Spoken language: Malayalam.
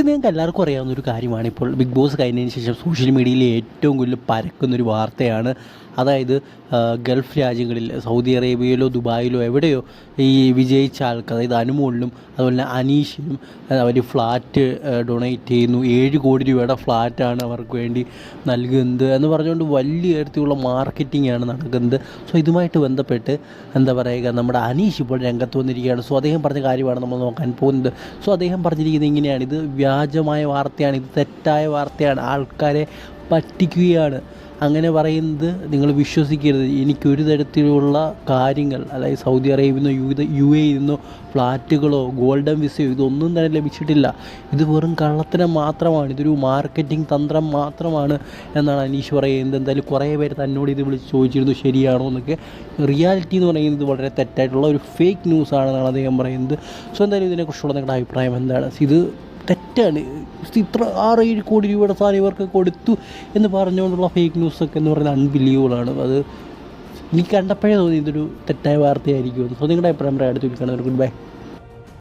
പക്ഷേ നിങ്ങൾക്ക് എല്ലാവർക്കും അറിയാവുന്ന ഒരു കാര്യമാണ്. ഇപ്പോൾ ബിഗ് ബോസ് കഴിഞ്ഞതിന് ശേഷം സോഷ്യൽ മീഡിയയിൽ ഏറ്റവും കൂടുതൽ പരക്കുന്നൊരു വാർത്തയാണ്. അതായത് ഗൾഫ് രാജ്യങ്ങളിൽ സൗദി അറേബ്യയിലോ ദുബായിലോ എവിടെയോ ഈ വിജയിച്ച ആൾക്ക് അതായത് അനുമോളിനും അതുപോലെ അനീഷിനും അവർ ഫ്ലാറ്റ് ഡൊണേറ്റ് ചെയ്യുന്നു. ഏഴ് കോടി രൂപയുടെ ഫ്ലാറ്റാണ് അവർക്ക് വേണ്ടി നൽകുന്നത് എന്ന് പറഞ്ഞുകൊണ്ട് വലിയ തരത്തിലുള്ള മാർക്കറ്റിംഗ് ആണ് നടക്കുന്നത്. സോ ഇതുമായിട്ട് ബന്ധപ്പെട്ട് എന്താ പറയുക നമ്മുടെ അനീഷ് ഇപ്പോൾ രംഗത്ത് വന്നിരിക്കുകയാണ്. സോ അദ്ദേഹം പറഞ്ഞ കാര്യമാണ് നമ്മൾ നോക്കാൻ പോകുന്നത്. സോ അദ്ദേഹം പറഞ്ഞിരിക്കുന്നത് ഇങ്ങനെയാണ്. ഇത് വ്യാജമായ വാർത്തയാണ് ഇത് തെറ്റായ വാർത്തയാണ്. ആൾക്കാരെ പറ്റിക്കുകയാണ്. അങ്ങനെ പറയുന്നത് നിങ്ങൾ വിശ്വസിക്കരുത്. എനിക്കൊരു തരത്തിലുള്ള കാര്യങ്ങൾ അതായത് സൗദി അറേബ്യയിൽ നിന്നോ യു യു എയിൽ നിന്നോ ഫ്ലാറ്റുകളോ ഗോൾഡൻ വിസയോ ഇതൊന്നും തന്നെ ലഭിച്ചിട്ടില്ല. ഇത് വെറും കള്ളത്തരം മാത്രമാണ്. ഇതൊരു മാർക്കറ്റിംഗ് തന്ത്രം മാത്രമാണ് എന്നാണ് അനീഷ് പറയുന്നത്. എന്തായാലും കുറേ പേര് തന്നോട് ഇത് വിളിച്ച് ചോദിച്ചിരുന്നു ശരിയാണോ എന്നൊക്കെ. റിയാലിറ്റി എന്ന് പറയുന്നത് വളരെ തെറ്റായിട്ടുള്ള ഒരു ഫേക്ക് ന്യൂസ് ആണെന്നാണ് അദ്ദേഹം പറയുന്നത്. സോ എന്തായാലും ഇതിനെക്കുറിച്ചുള്ള നിങ്ങളുടെ അഭിപ്രായം എന്താണ്? ഇത് തെറ്റാണ്. ഇത്ര ആറ് ഏഴ് കോടി രൂപയുടെ സാധനം ഇവർക്ക് കൊടുത്തു എന്ന് പറഞ്ഞുകൊണ്ടുള്ള ഫേക്ക് ന്യൂസൊക്കെ എന്ന് പറയുന്നത് അൺബിലീവബിൾ ആണ്. അത് എനിക്ക് കണ്ടപ്പോഴേ തോന്നി ഇതൊരു തെറ്റായ വാർത്തയായിരിക്കും സോ നിങ്ങളുടെ അഭിപ്രായം അടുത്ത് വിൽക്കണം ഗുഡ് ബൈ